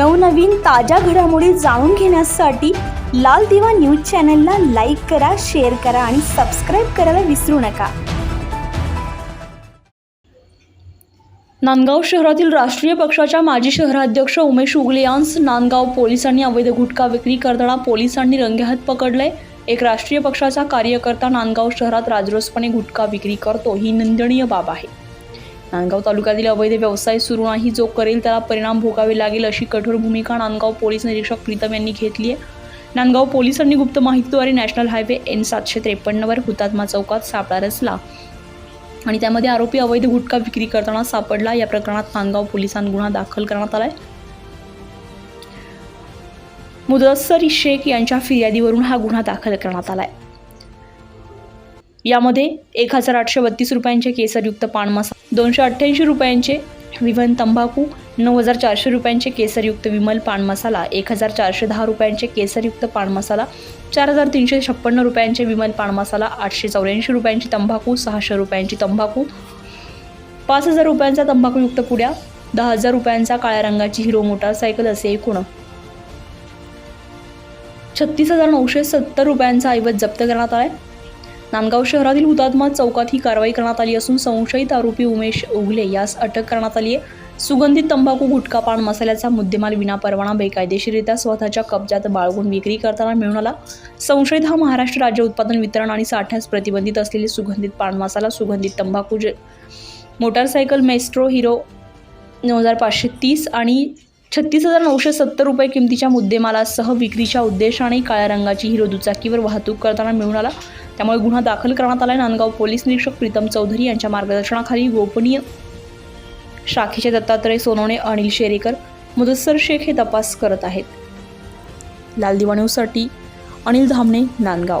नवनवीन ताज्या घडामोडी जाणून घेण्यासाठी लाल दिवा न्यूज चॅनलला लाईक करा शेअर करा आणि सबस्क्राईब करायला विसरू नका. नांदगाव शहरातील राष्ट्रीय पक्षाच्या माजी शहराध्यक्ष उमेश उगले यांस नांदगाव पोलिसांनी अवैध गुटखा विक्री करताना पोलिसांनी रंगेहात पकडले. एक राष्ट्रीय पक्षाचा कार्यकर्ता नांदगाव शहरात राजरोसपणे गुटखा विक्री करतो ही निंदनीय बाब आहे. नांदगाव तालुक्यातील अवैध व्यवसाय सुरू नाही जो करेल त्याला परिणाम भोगावे लागेल अशी कठोर भूमिका नांदगाव पोलीस निरीक्षक प्रीतम यांनी घेतली आहे. नांदगाव पोलिसांनी गुप्त माहितीद्वारे नॅशनल हायवे एन सातशे त्रेपन्नवर हुतात्मा चौकात सापळा रचला आणि त्यामध्ये आरोपी अवैध गुटखा विक्री करताना सापडला. या प्रकरणात नांदगाव पोलिसांत गुन्हा दाखल करण्यात आलाय. मुदस्सर शेख यांच्या फिर्यादीवरून हा गुन्हा दाखल करण्यात आलाय. यामध्ये एक हजार आठशे बत्तीस रुपयांचे केसरयुक्त पान मसाला दोनशे अठ्ठ्याऐंशी रुपयांचे विवन तंबाखू नऊ हजार चारशे रुपयांचे केसरयुक्त विमल पान मसाला एक हजार चारशे दहा रुपयांचे केसरयुक्त पान मसाला चार हजार तीनशे छप्पन्न रुपयांचे विमल पान मसाला आठशे चौऱ्याऐंशी रुपयांची तंबाखू सहाशे रुपयांची तंबाखू पाच हजार रुपयांचा तंबाखूयुक्त पुड्या दहा हजार रुपयांचा काळ्या रंगाची हिरो मोटारसायकल असे एकूण छत्तीस हजार नऊशे सत्तर रुपयांचा ऐवज जप्त करण्यात आहे नांदगाव शहरातील हुतात्मा चौकात ही कारवाई करण्यात आली असून संशयित आरोपी उमेश उगले यास अटक करण्यात आली आहे. सुगंधित तंबाखू गुटखा पान मसाल्याचा मुद्देमाल विनापरवाना बेकायदेशीरित्या स्वतःच्या कब्जात बाळगून विक्री करताना मिळून आला. संशयित हा महाराष्ट्र राज्य उत्पादन वितरण आणि साठ्यास प्रतिबंधित असलेले सुगंधित पान मसाला सुगंधित तंबाखू जे मोटारसायकल मेस्ट्रो हिरो नऊ हजार पाचशे तीस आणि छत्तीस हजार नऊशे सत्तर रुपये किमतीच्या मुद्देमालासह विक्रीच्या उद्देशाने काळ्या रंगाची हिरो दुचाकीवर वाहतूक करताना मिळून आला. त्यामुळे गुन्हा दाखल करण्यात आला नांदगाव पोलीस निरीक्षक प्रीतम चौधरी यांच्या मार्गदर्शनाखाली गोपनीय शाखेचे दत्तात्रय सोनवणे अनिल शेरेकर मुदस्सर शेख हे तपास करत आहेत. लाल दिवा अनिल धामणे नांदगाव.